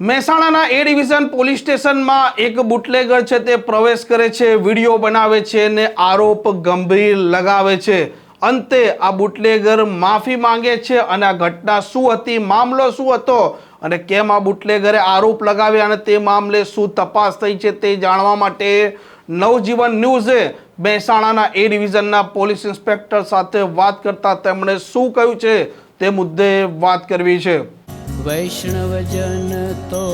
મહેસાણાના એ division police સ્ટેશનમાં એક બુટલેગર છે તે પ્રવેશ કરે છે, વીડિયો બનાવે છે ને આરોપ ગંભીર લગાવે છે. અંતે આ બુટલેગર માફી માંગે છે અને આ ઘટના શું હતી, મામલો શું હતો અને કેમ આ બુટલેગરે આરોપ લગાવ્યા અને તે મામલે શું તપાસ થઈ છે તે જાણવા માટે નવજીવન ન્યૂઝે મહેસાણાના એ ડિવિઝનના પોલીસ ઇન્સ્પેક્ટર સાથે વાત કરતા તેમણે શું કહ્યું છે તે મુદ્દે વાત કરવી છે. વૈષ્ણવજન તો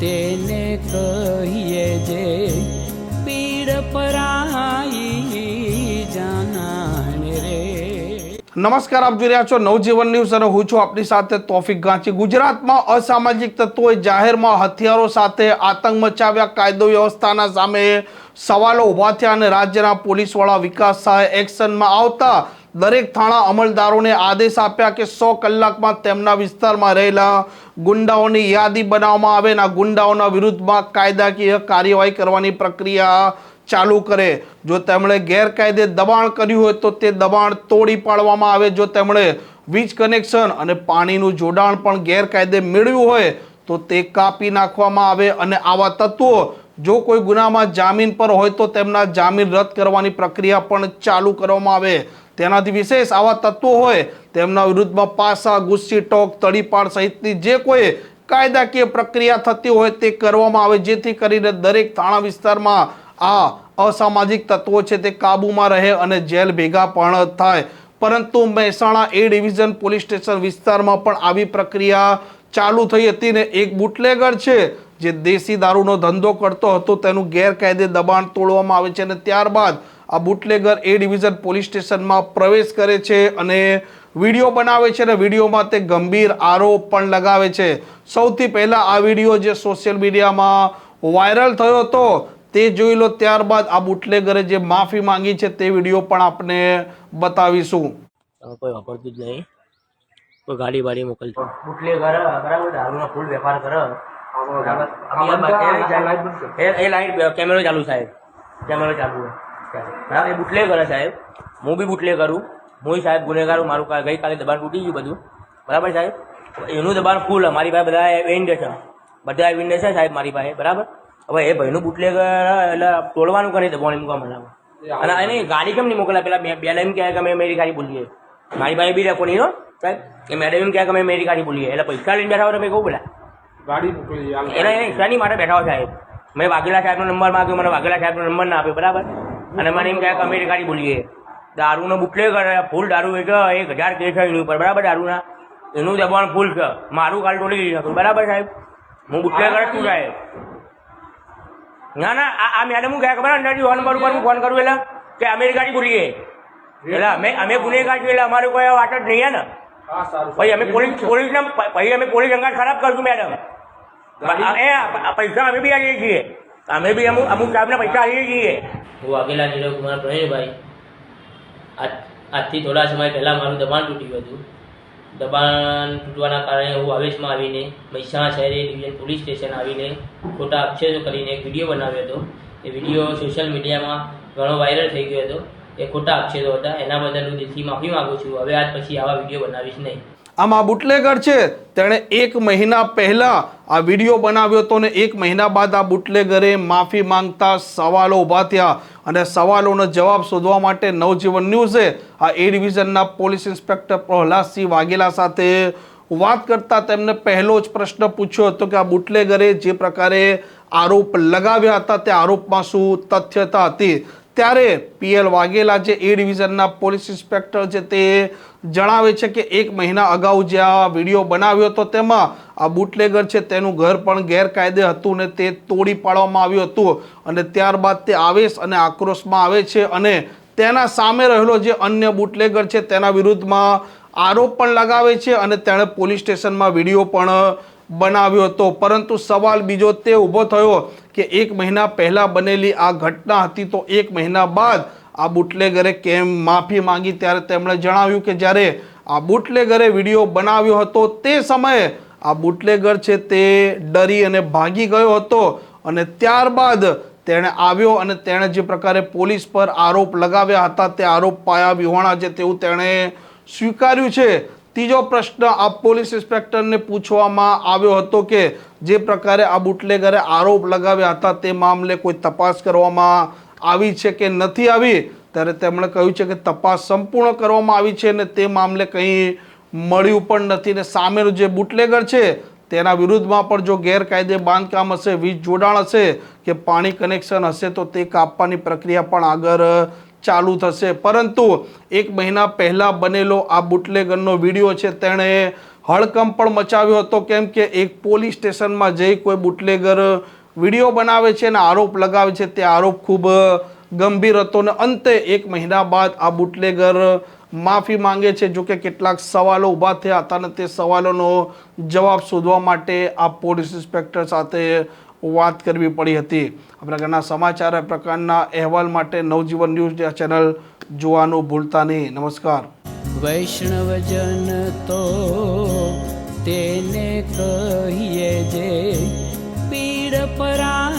તેને કહીએ જે પીડ પરાઈ જાનાને રે. નમસ્કાર, આપ જોઈ રહ્યા છો નવજીવન ન્યૂઝ અને હું છું આપની સાથે તોફિક ગાંચી. ગુજરાતમાં અસામાજિક તત્વોએ જાહેરમાં હથિયારો સાથે આતંક મચાવ્યા. કાયદો વ્યવસ્થાના સામે સવાલો ઊભા થયા અને રાજ્યના પોલીસવાળા વિકાસ સહાય એક્શનમાં આવતા દરેક થાણા અમલદારોને આદેશ આપ્યા કે સો કલાકમાં તેમના વિસ્તારમાં રહેલા ગુંડાઓની યાદી બનાવવામાં આવે અને ગુંડાઓના વિરુદ્ધમાં કાયદાકીય કાર્યવાહી કરવાની પ્રક્રિયા ચાલુ કરે. જો તેમણે ગેરકાયદે દબાણ કર્યું હોય તો તે દબાણ તોડી પાડવામાં આવે. જો તેમણે વીજ કનેક્શન અને પાણીનું જોડાણ પણ ગેરકાયદે મેળવ્યું હોય તો તે કાપી નાખવામાં આવે અને આવા તત્વો જો કોઈ ગુનામાં જામીન પર હોય તો તેમના જામીન રદ કરવાની પ્રક્રિયા પણ ચાલુ કરવામાં આવે. તેનાથી વિશેષ આવા તત્વો હોય, તેમના વિરુદ્ધમાં પાસા, ગુસ્સી, ટોક, તડીપાડ સહિતની જે કોઈ કાયદાકીય પ્રક્રિયા થતી હોય તે કરવામાં આવે, જેથી કરીને દરેક થાણા વિસ્તારમાં આ અસામાજિક તત્વો છે તે કાબૂમાં રહે અને જેલ ભેગા પણ થાય. પરંતુ Mehsana A division police station વિસ્તારમાં પણ આવી પ્રક્રિયા ચાલુ થઈ હતી ને એક બુટલેગર છે, જે દેશી દારૂનો ધંધો કરતો હતો, તેનું ગેરકાયદે દબાણ તોડવામાં આવે છે અને ત્યારબાદ આ બુટલેગર એ ડિવિઝન પોલીસ સ્ટેશનમાં પ્રવેશ કરે છે અને વીડિયો બનાવે છે અને વિડીયોમાં તે ગંભીર આરોપ પણ લગાવે છે. સૌથી પહેલાં આ વીડિયો જે સોશિયલ મીડિયામાં વાયરલ થયો હતો તે જોઈ લો ત્યારબાદ આ બુટલેગરે જે માફી માંગી છે તે વીડિયો પણ આપણે બતાવીશું. કોઈ વાપરતું જ નહીં. કોઈ ગાડી બાડી મોકલતું. બુટલેગર બરાબર? દારૂનો ફૂલ વેપાર કરે. એ એ લાઈટ કેમેરો ચાલુ સાહેબ. કેમેરો ચાલુ છે. બરાબર? એ બુટલે કરે સાહેબ. હું બી બુટલે કરું હું સાહેબ ગુનેગારું મારું ગઈકાલે દબાણ તૂટી ગયું બધું. બરાબર સાહેબ? એનું દબાણ ફૂલ મારી પાસે બધા વિન્ડ છે. બધા વિન્ડ છે સાહેબ મારી પાસે. બરાબર? હવે એ ભાઈનું બુટલે એટલે તોડવાનું કરી દબાણ એમ કામ અને એને ગાડી કેમ નહીં મોકલ્યા? પેલા બે એમ કહે કે અમે મેરી ગાડી બોલીએ મારી પાસે બી રેકોર્ડિંગ હો? સાહેબ એ મેડમ એમ કહે કે અમે મેરી ગાડી બોલીએ એટલે પૈસા લઈને બેઠા હોય મેં કહું બોલા ગાડી મોકલી એને એની માટે બેઠા હોય સાહેબ. મેં વાઘેલા સાહેબનો નંબર માગ્યો. મને વાઘેલા સાહેબનો નંબર ના આપ્યો. બરાબર? અને મને એમ કહે કે અમે ગાડી બોલીએ. દારૂનો બુટલે કરે ફૂલ દારૂ એક એક હજાર કેસ છે એની ઉપર બરાબર દારૂના. એનું દબાણ ફૂલ છે. મારું કાલ તોડી હતું. બરાબર સાહેબ? હું બુટલે કરે શું સાહેબ ના ના આ મેડમ હું કહે ખબર અંદરથી ફોન ઉપર હું ફોન કરું એટલે કે અમે ગાડી બોલીએ. એટલે અમે અમે ગુનેગાર છીએ એટલે અમારે કોઈ વાત જ નહીં ને? પછી અમે પોલીસ પોલીસ પછી અમે પોલીસ અંગાર ખરાબ કરશું મેડમ એ પૈસા અમે બી આવીએ છીએ. અમે બી અમુક અમુક સાહેબના પૈસા આવી જઈએ હું વાઘેલા નીરવ કુમાર પ્રવીણભાઈ આજથી થોડા સમય પહેલાં મારું દબાણ તૂટ્યું હતું. દબાણ તૂટવાના કારણે હું આવેશમાં આવીને મહેસાણા શહેરી ડિવિઝન પોલીસ સ્ટેશન આવીને ખોટા અક્ષરો કરીને એક વીડિયો બનાવ્યો હતો. એ વીડિયો સોશિયલ મીડિયામાં ઘણો વાયરલ થઈ ગયો હતો. એ ખોટા અક્ષરો હતા. એના બદલ હું દિલથી માફી માગું છું. હવે આજ પછી આવા વીડિયો બનાવીશ નહીં. આમ આ બુટલેગર છે, તેણે એક મહિના પહેલા આ વીડિયો બનાવ્યો હતો ને એક મહિના બાદ આ બુટલેગરે માફી માંગતા સવાલો ઊભા થયા અને સવાલોનો જવાબ શોધવા માટે નવજીવન ન્યૂઝે આ એ ડિવિઝનના પોલીસ ઇન્સ્પેક્ટર પ્રહલાદસિંહ વાઘેલા સાથે વાત કરતા તેમને પહેલો જ પ્રશ્ન પૂછ્યો હતો કે આ બુટલેગરે જે પ્રકારે આરોપ લગાવ્યા હતા તે આરોપમાં શું તથ્યતા હતી? ત્યારે પીએલ વાઘેલા જે એ ડિવિઝનના પોલીસ ઇન્સ્પેક્ટર છે તે જણાવે છે કે એક મહિના અગાઉ જે આ વીડિયો બનાવ્યો હતો તેમાં આ બુટલેગર છે તેનું ઘર પણ ગેરકાયદે હતું ને તે તોડી પાડવામાં આવ્યું હતું અને ત્યારબાદ તે આવેશ અને આક્રોશમાં આવે છે અને તેના સામે રહેલો જે અન્ય બુટલેગર છે તેના વિરુદ્ધમાં આરોપ પણ લગાવે છે અને તેણે પોલીસ સ્ટેશનમાં વીડિયો પણ બનાવ્યો હતો. પરંતુ સવાલ બીજો તે ઊભો થયો કે એક મહિના પહેલાં બનેલી આ ઘટના હતી તો એક મહિના બાદ આ બુટલેગરે કેમ માફી માંગી? ત્યારે તેમણે જણાવ્યું કે જ્યારે આ બુટલેગરે વીડિયો બનાવ્યો હતો તે સમયે આ બુટલેગર છે તે ડરી અને ભાગી ગયો હતો અને ત્યારબાદ તેણે આવ્યો અને તેણે જે પ્રકારે પોલીસ પર આરોપ લગાવ્યા હતા, તે આરોપ પાયા વિહોણા છે તેવું તેણે સ્વીકાર્યું છે. ત્રીજો પ્રશ્ન આ પોલીસ ઇન્સ્પેક્ટરને પૂછવામાં આવ્યો હતો કે જે પ્રકારે આ બુટલેગરે આરોપ લગાવ્યા હતા તે મામલે કોઈ તપાસ કરવામાં આવી છે કે નથી આવી? ત્યારે તેમણે કહ્યું છે કે તપાસ સંપૂર્ણ કરવામાં આવી છે અને તે મામલે કંઈ મળ્યું પણ નથી ને સામેનો જે બુટલેગર છે તેના વિરુદ્ધમાં પણ જો ગેરકાયદે બાંધકામ હશે, વીજ જોડાણ હશે કે પાણી કનેક્શન હશે તો તે કાપવાની પ્રક્રિયા પણ આગળ ચાલુ થશે. પરંતુ એક મહિના પહેલાં બનેલો આ બુટલેગરનો વીડિયો છે, તેણે હળકંપ પણ મચાવ્યો હતો. કેમ કે એક પોલીસ સ્ટેશનમાં જઈ કોઈ બુટલેગર વીડિયો બનાવે છે અને આરોપ લગાવે છે, તે આરોપ ખૂબ ગંભીર હતો. અને અંતે એક મહિના બાદ આ બુટલેગર માફી માંગે છે. જોકે કેટલાક સવાલો ઊભા થયા હતા અને તે સવાલોનો જવાબ શોધવા માટે આ પોલીસ ઇન્સ્પેક્ટર સાથે વાત કરવી પડી હતી. આ પ્રકારના સમાચાર પ્રકારના અહેવાલ માટે નવજીવન ન્યૂઝ ચેનલ જોવાનું ભૂલતા નહીં. નમસ્કાર. વૈષ્ણવજન તો તેને કહીએ જે પીડ પરા